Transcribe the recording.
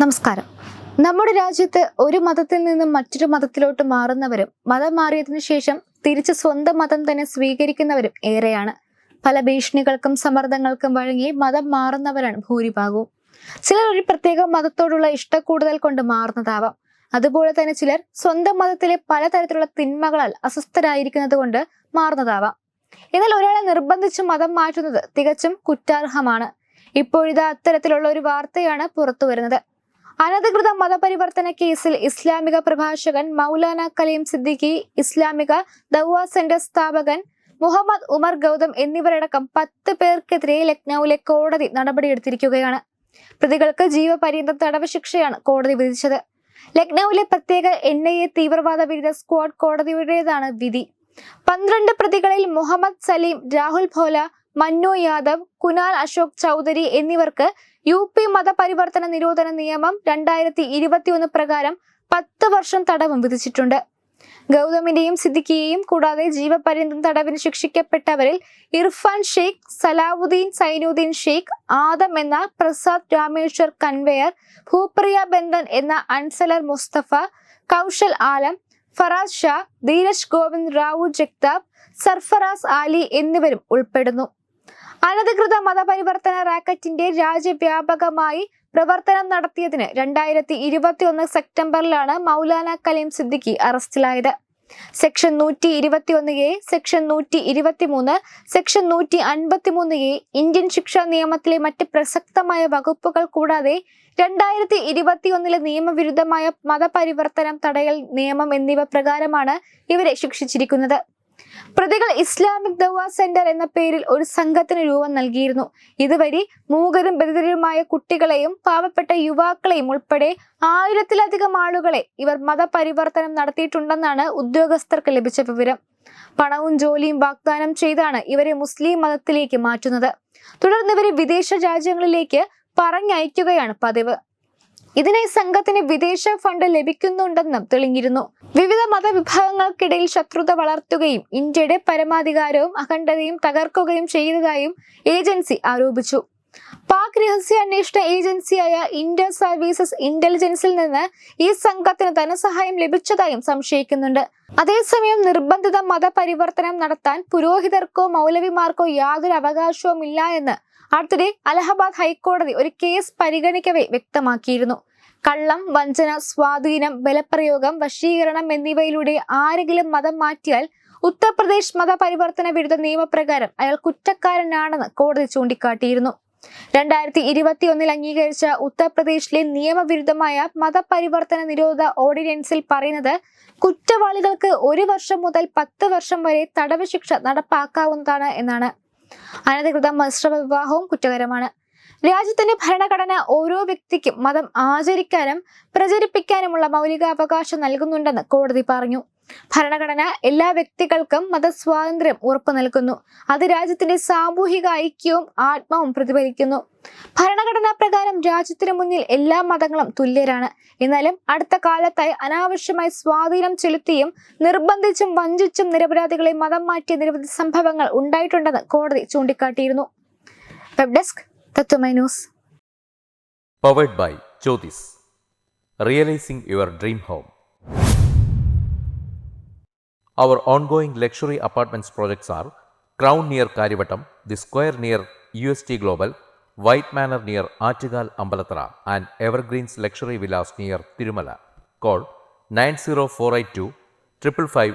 നമസ്കാരം. നമ്മുടെ രാജ്യത്ത് ഒരു മതത്തിൽ നിന്നും മറ്റൊരു മതത്തിലോട്ട് മാറുന്നവരും മതം മാറിയതിനു ശേഷം തിരിച്ച് സ്വന്തം മതം തന്നെ സ്വീകരിക്കുന്നവരും ഏറെയാണ്. പല ഭീഷണികൾക്കും സമ്മർദ്ദങ്ങൾക്കും വഴങ്ങി മതം മാറുന്നവരാണ് ഭൂരിഭാഗവും. ചിലർ ഒരു പ്രത്യേക മതത്തോടുള്ള ഇഷ്ടക്കൂടുതൽ കൊണ്ട് മാറുന്നതാവാം. അതുപോലെ തന്നെ ചിലർ സ്വന്തം മതത്തിലെ പലതരത്തിലുള്ള തിന്മകളാൽ അസ്വസ്ഥരായിരിക്കുന്നത് കൊണ്ട് മാറുന്നതാവാം. എന്നാൽ ഒരാളെ നിർബന്ധിച്ച് മതം മാറ്റുന്നത് തികച്ചും കുറ്റാർഹമാണ്. ഇപ്പോഴിതാ അത്തരത്തിലുള്ള ഒരു വാർത്തയാണ് പുറത്തു വരുന്നത് അനധികൃത മതപരിവർത്തന കേസിൽ ഇസ്ലാമിക പ്രഭാഷകൻ മൗലാന കലീം സിദ്ദിഖി ഇസ്ലാമിക ദൗവ സെന്റർ സ്ഥാപകൻ മുഹമ്മദ് ഉമർ ഗൗതം എന്നിവരടക്കം പത്ത് പേർക്കെതിരെ ലക്നൌവിലെ കോടതി നടപടിയെടുത്തിരിക്കുകയാണ്. പ്രതികൾക്ക് ജീവപര്യന്ത തടവ് ശിക്ഷയാണ് കോടതി വിധിച്ചത്. ലക്നൌവിലെ പ്രത്യേക എൻ ഐ എ തീവ്രവാദ വിരുദ്ധ സ്ക്വാഡ് കോടതിയുടേതാണ് വിധി. പന്ത്രണ്ട് പ്രതികളിൽ മുഹമ്മദ് സലീം രാഹുൽ ഭോല മന്നു യാദവ് കുനാൽ അശോക് ചൗധരി എന്നിവർക്ക് യു പി മതപരിവർത്തന നിരോധന നിയമം രണ്ടായിരത്തി ഇരുപത്തിയൊന്ന് പ്രകാരം പത്ത് വർഷം തടവും വിധിച്ചിട്ടുണ്ട്. ഗൗതമിന്റെയും സിദ്ദിഖിയെയും കൂടാതെ ജീവപര്യന്തം തടവിന് ശിക്ഷിക്കപ്പെട്ടവരിൽ ഇർഫാൻ ഷെയ്ഖ് സലാവുദ്ദീൻ സൈനുദ്ദീൻ ഷെയ്ഖ് ആദം എന്ന പ്രസാദ് രാമേശ്വർ കൺവെയർ ഭൂപ്രിയ ബന്ധൻ എന്ന അൻസലർ മുസ്തഫ കൗശൽ ആലം ഫറാസ് ഷാ ധീരജ് ഗോവിന്ദ് റാവു ജഗ്താബ് സർഫറാസ് ആലി എന്നിവരും ഉൾപ്പെടുന്നു. അനധികൃത മതപരിവർത്തന റാക്കറ്റിന്റെ രാജ്യവ്യാപകമായി പ്രവർത്തനം നടത്തിയതിന് രണ്ടായിരത്തി ഇരുപത്തിയൊന്ന് സെപ്റ്റംബറിലാണ് മൗലാന കലീം സിദ്ദിഖി അറസ്റ്റിലായത്. സെക്ഷൻ നൂറ്റി ഇരുപത്തിയൊന്ന് എ സെക്ഷൻ നൂറ്റി ഇരുപത്തിമൂന്ന് സെക്ഷൻ നൂറ്റി അൻപത്തിമൂന്ന് എ ഇന്ത്യൻ ശിക്ഷാ നിയമത്തിലെ മറ്റ് പ്രസക്തമായ വകുപ്പുകൾ കൂടാതെ രണ്ടായിരത്തി ഇരുപത്തിയൊന്നിലെ നിയമവിരുദ്ധമായ മതപരിവർത്തനം തടയൽ നിയമം എന്നിവ പ്രകാരമാണ് ഇവരെ ശിക്ഷിച്ചിരിക്കുന്നത്. പ്രതികൾ ഇസ്ലാമിക് ദവ സെന്റർ എന്ന പേരിൽ ഒരു സംഘത്തിന് രൂപം നൽകിയിരുന്നു. ഇതുവഴി മൂകരും ബദിതരുമായ കുട്ടികളെയും പാവപ്പെട്ട യുവാക്കളെയും ഉൾപ്പെടെ ആയിരത്തിലധികം ആളുകളെ ഇവർ മതപരിവർത്തനം നടത്തിയിട്ടുണ്ടെന്നാണ് ഉദ്യോഗസ്ഥർക്ക് ലഭിച്ച വിവരം. പണവും ജോലിയും വാഗ്ദാനം ചെയ്താണ് ഇവരെ മുസ്ലിം മതത്തിലേക്ക് മാറ്റുന്നത്. തുടർന്ന് ഇവരെ വിദേശ രാജ്യങ്ങളിലേക്ക് പറഞ്ഞയക്കുകയാണ് പതിവ്. ഇതിനായി സംഘത്തിന് വിദേശ ഫണ്ട് ലഭിക്കുന്നുണ്ടെന്നും തെളിഞ്ഞിരുന്നു. വിവിധ മതവിഭാഗങ്ങൾക്കിടയിൽ ശത്രുത വളർത്തുകയും ഇന്ത്യയുടെ പരമാധികാരവും അഖണ്ഡതയും തകർക്കുകയും ചെയ്തതായും ഏജൻസി ആരോപിച്ചു. പാക് രഹസ്യാന്വേഷണ ഏജൻസിയായ ഇന്ത്യൻ സർവീസസ് ഇന്റലിജൻസിൽ നിന്ന് ഈ സംഘത്തിന് ധനസഹായം ലഭിച്ചതായും സംശയിക്കുന്നുണ്ട്. അതേസമയം നിർബന്ധിത മതപരിവർത്തനം നടത്താൻ പുരോഹിതർക്കോ മൗലവിമാർക്കോ യാതൊരു അവകാശവും ഇല്ല എന്ന് അടുത്തിടെ അലഹബാദ് ഹൈക്കോടതി ഒരു കേസ് പരിഗണിക്കവേ വ്യക്തമാക്കിയിരുന്നു. കള്ളം വഞ്ചന സ്വാധീനം ബലപ്രയോഗം വശീകരണം എന്നിവയിലൂടെ ആരെങ്കിലും മതം മാറ്റിയാൽ ഉത്തർപ്രദേശ് മതപരിവർത്തന വിരുദ്ധ നിയമപ്രകാരം അയാൾ കുറ്റക്കാരനാണെന്ന് കോടതി ചൂണ്ടിക്കാട്ടിയിരുന്നു. രണ്ടായിരത്തി ഇരുപത്തിയൊന്നിൽ അംഗീകരിച്ച ഉത്തർപ്രദേശിലെ നിയമവിരുദ്ധമായ മതപരിവർത്തന നിരോധ ഓർഡിനൻസിൽ പറയുന്നത് കുറ്റവാളികൾക്ക് ഒരു വർഷം മുതൽ പത്ത് വർഷം വരെ തടവ് ശിക്ഷ നടപ്പാക്കാവുന്നതാണ് എന്നാണ്. അനധികൃത മിശ്രമ വിവാഹവും കുറ്റകരമാണ്. രാജ്യത്തിന്റെ ഭരണഘടന ഓരോ വ്യക്തിക്കും മതം ആചരിക്കാനും പ്രചരിപ്പിക്കാനുമുള്ള മൗലികാവകാശം നൽകുന്നുണ്ടെന്ന് കോടതി പറഞ്ഞു. ഭരണഘടന എല്ലാ വ്യക്തികൾക്കും മതസ്വാതന്ത്ര്യം ഉറപ്പു നൽകുന്നു. അത് രാജ്യത്തിന്റെ സാമൂഹിക ഐക്യവും ആത്മാവും പ്രതിഫലിക്കുന്നു. ഭരണഘടനാ പ്രകാരം രാജ്യത്തിന് മുന്നിൽ എല്ലാ മതങ്ങളും തുല്യരാണ്. എന്നാലും അടുത്ത കാലത്തായി അനാവശ്യമായി സ്വാധീനം ചെലുത്തിയും നിർബന്ധിച്ചും വഞ്ചിച്ചും നിരപരാധികളെ മതം മാറ്റിയ നിരവധി സംഭവങ്ങൾ ഉണ്ടായിട്ടുണ്ടെന്ന് കോടതി ചൂണ്ടിക്കാട്ടിയിരുന്നു. Web desk Tatwamayi news. Powered by Jyothis realising your dream home our ongoing luxury apartments projects are crown near Kariavattom the square near U S T global white manor near Attukal Evergreens and evergreens luxury villas near Thirumala call nine zero four eight two triple five